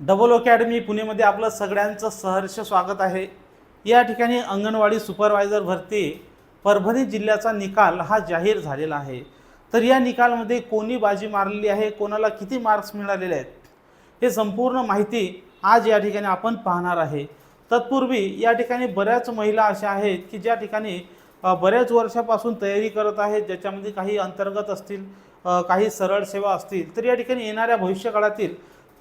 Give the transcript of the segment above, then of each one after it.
Double academy पुणेमध्ये आपलं सगळ्यांचं सहर्ष स्वागत आहे. या ठिकाणी अंगणवाडी सुपरवायझर भरती परभणी जिल्ह्याचा निकाल हा जाहीर झालेला आहे. तर या निकालमध्ये कोणी बाजी मारलेली आहे? कोणाला किती मार्क्स मिळालेले आहेत? हे संपूर्ण माहिती आज या ठिकाणी आपण पाहणार आहे. तत्पूर्वी या ठिकाणी बऱ्याच महिला अशा आहेत की ज्या ठिकाणी बऱ्याच वर्षापासून तयारी करत आहेत ज्याच्यामध्ये काही अंतर्गत असतील काही सरळ सेवा असतील तर या ठिकाणी येणाऱ्या भविष्यकाळातील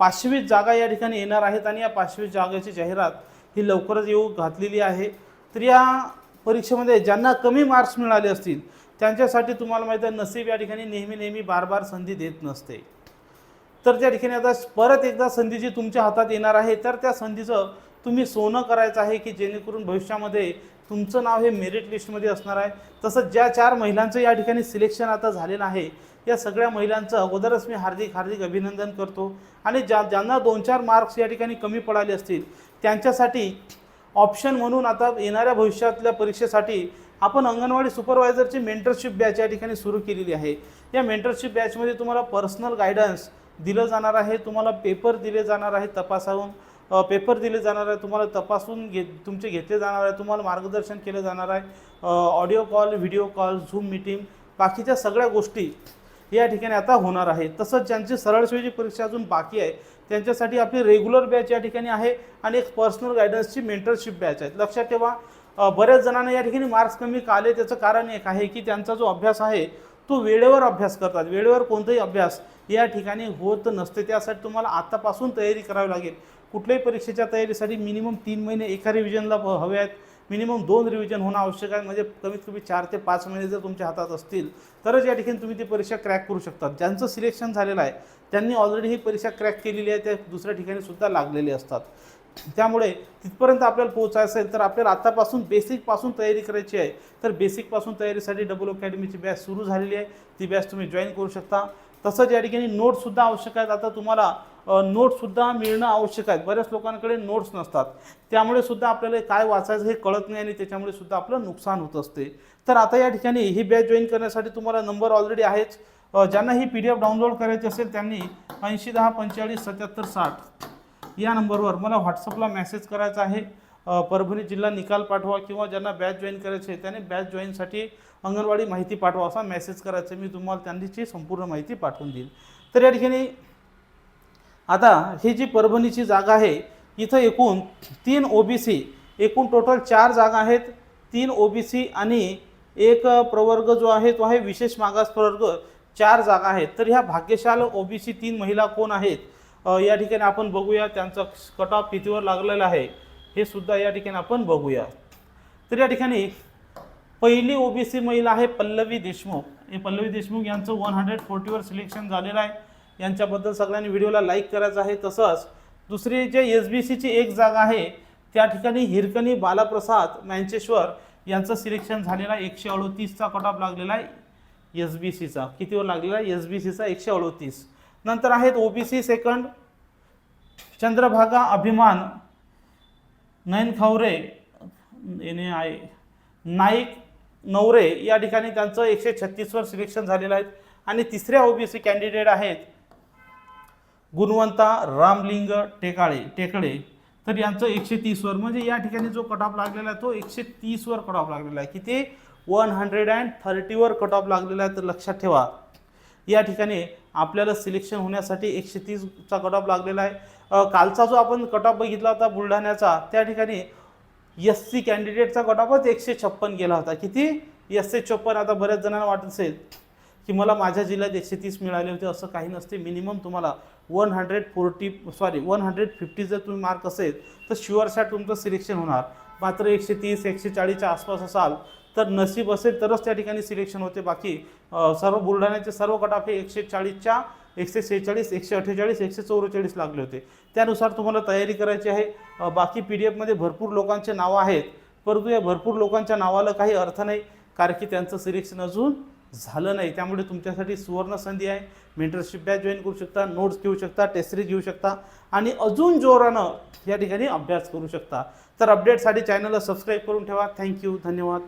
पाचवीस जागा या ठिकाणी येणार आहेत आणि या पाचवीस जागेची जाहिरात ही लवकरच येऊ घातलेली आहे. तर या परीक्षेमध्ये ज्यांना कमी मार्क्स मिळाले असतील त्यांच्यासाठी तुम्हाला माहीत आहे नसीब या ठिकाणी नेहमी नेहमी बार बार संधी देत नसते. तर त्या ठिकाणी आता परत एकदा संधी जी तुमच्या हातात येणार आहे तर त्या संधीचं तुम्ही सोनं करायचं आहे की जेणेकरून भविष्यामध्ये तुमचं नाव हे मेरिट लिस्टमध्ये असणार आहे. तसंच ज्या चार महिलांचं या ठिकाणी सिलेक्शन आता झालेलं आहे या सगळ्या महिलांचं अगोदरच मी हार्दिक हार्दिक अभिनंदन करतो. आणि ज्या ज्यांना दोन चार मार्क्स या ठिकाणी कमी पडाले असतील त्यांच्यासाठी ऑप्शन म्हणून आता येणाऱ्या भविष्यातल्या परीक्षेसाठी आपण अंगणवाडी सुपरवायझरची मेंटरशिप बॅच या ठिकाणी सुरू केलेली आहे. या मेंटरशिप बॅचमध्ये तुम्हाला पर्सनल गायडन्स दिलं जाणार आहे तुम्हाला पेपर दिले जाणार आहे तपासावून. पेपर दिले जाणार आहे तुम्हाला तपासून घे तुमचे घेतले जाणार आहे तुम्हाला मार्गदर्शन केलं जाणार आहे. Audio call video call zoom meeting बाकीच्या सगळ्या गोष्टी या ठिकाणी आता होणार आहे. तसंच ज्यांची सरळसेवेची परीक्षा अजून बाकी आहे त्यांच्यासाठी आपली रेग्युलर बॅच या ठिकाणी आहे आणि एक पर्सनल गायडन्सची मेंटरशिप बॅच आहे. लक्षात ठेवा बऱ्याच जणांना या ठिकाणी मार्क्स कमी का आले त्याचं कारण एक आहे की त्यांचा जो अभ्यास आहे तो वेळेवर अभ्यास करतात. वेळेवर कोणताही अभ्यास या ठिकाणी होत नसते. त्यासाठी तुम्हाला आतापासून तयारी करावी लागेल. कुठल्याही परीक्षेच्या तयारीसाठी मिनिमम तीन महिने एका रिव्हिजनला हवे आहेत. मिनिमम दोन रिव्हिजन होणं आवश्यक आहे. म्हणजे कमीत कमी चार ते पाच महिने जर तुमच्या हातात असतील तरच या ठिकाणी तुम्ही ती परीक्षा क्रॅक करू शकता ज्यांचं सिलेक्शन झालेलं आहे त्यांनी ऑलरेडी ही परीक्षा क्रॅक केलेली आहे त्या दुसऱ्या ठिकाणी सुद्धा लागलेली असतात. त्यामुळे तिथपर्यंत आपल्याला पोहोचायचं असेल तर आपल्याला आतापासून बेसिकपासून तयारी करायची आहे. तर बेसिकपासून तयारीसाठी डबल अकॅडमीची बॅच सुरू झालेली आहे. ती बॅच तुम्ही जॉईन करू शकता. तसंच या ठिकाणी नोटसुद्धा आवश्यक आहेत. आता तुम्हाला नोट्ससुद्धा मिळणं आवश्यक आहे. बऱ्याच लोकांकडे नोट्स नसतात. त्यामुळे सुद्धा आपल्याला काय वाचायचं हे कळत नाही आणि त्याच्यामुळे सुद्धा आपलं नुकसान होत असते. तर आता या ठिकाणी ही बॅच जॉईन करण्यासाठी तुम्हाला नंबर ऑलरेडी आहेच. ज्यांना ही पी डी एफ डाउनलोड करायची असेल त्यांनी ऐंशी दहा पंचेचाळीस सत्याहत्तर साठ या नंबरवर मला व्हॉट्सअपला मेसेज करायचा आहे. परभणी जिल्हा निकाल पाठवा किंवा ज्यांना बॅच जॉईन करायचे आहे त्याने बॅच जॉईनसाठी अंगणवाडी माहिती पाठवा असा मेसेज करायचा मी तुम्हाला त्यांची संपूर्ण माहिती पाठवून देईल तर या ठिकाणी आता ही जी परभणीची जागा आहे इथं एकूण तीन ओ बी सी एकूण टोटल चार जागा आहेत. तीन ओ बी सी आणि एक प्रवर्ग जो आहे तो आहे विशेष मागास प्रवर्ग चार जागा आहेत. तर ह्या भाग्यशाल ओ बी सी तीन महिला कोण आहेत? या ठिकाणी आपण बघूया. त्यांचा कट ऑफ कितीवर लागलेला आहे हे सुद्धा या ठिकाणी आपण बघूया. तर या ठिकाणी पहिली ओ बी सी महिला आहे पल्लवी देशमुख. हे पल्लवी देशमुख यांचं वन हंड्रेड फोर्टीवर सिलेक्शन झालेलं आहे. यांच्याबद्दल सगळ्यांनी व्हिडिओला लाईक करायचं आहे. तसंच दुसरी जे एस बी सीची एक जागा आहे त्या ठिकाणी हिरकणी बालाप्रसाद मँचेश्वर यांचं सिलेक्शन झालेलं आहे. एकशे अडोतीसचा कट ऑफ लागलेला आहे एस बी सीचा. कितीवर लागलेला आहे? एस बी सीचा एकशे अडोतीस. नंतर आहेत O B C second Chandrabhaga Abhiman Nayan Khaware याने आहे. नाईक नवरे या ठिकाणी त्यांचं एकशे छत्तीसवर सिलेक्शन झालेलं आहे. आणि तिसऱ्या ओ बी सी कॅन्डिडेट आहेत गुणवंता रामलिंग टेकाळे टेकडे तर यांचं एकशे तीसवर म्हणजे या ठिकाणी जो कट ऑफ लागलेला आहे तो एकशे तीसवर कट ऑफ लागलेला आहे. किती? वन हंड्रेड अँड थर्टीवर कट ऑफ लागलेला आहे तर लक्षात ठेवा. या ठिकाणी आपल्याला सिलेक्शन होण्यासाठी एकशे तीसचा कट ऑफ लागलेला आहे. कालचा जो आपण कट ऑफ बघितला होता बुलढाण्याचा त्या ठिकाणी एस सी कॅन्डिडेटचा कट ऑफच एकशे छप्पन गेला होता. किती? एस सी छप्पन. आता बऱ्याच जणांना वाटत असेल की मला माझ्या जिल्ह्यात एकशे तीस मिळाले होते असं काही नसते. मिनिमम तुम्हाला one hundred forty sorry one hundred fifty जर तुम्ही मार्क असेल तर शुअर तुमचं सिलेक्शन होणार. मात्र एकशे तीस एकशे चाळीसच्या आसपास असाल तर नशीब असेल तरच त्या ठिकाणी सिलेक्शन होते. बाकी सर्व बुलढाण्याचे सर्व कटाफे एकशे चाळीसच्या एकशे सेहेचाळीस एकशे अठ्ठेचाळीस एकशे चौवेचाळीस लागले होते. त्यानुसार तुम्हाला तयारी करायची आहे. बाकी पी डी एफमध्ये भरपूर लोकांचे नावं आहेत. परंतु या भरपूर लोकांच्या नावाला काही अर्थ नाही कारण की त्यांचं सिलेक्शन अजून झालं नाही. त्यामुळे तुमच्यासाठी सुवर्ण संधी आहे. मेंटरशिप बॅच जॉईन करू शकता नोट्स घेऊ शकता टेस्टरी घेऊ शकता आणि अजून जोरानं या ठिकाणी अभ्यास करू शकता. तर अपडेटसाठी चॅनलला सबस्क्राईब करून ठेवा. थँक्यू धन्यवाद.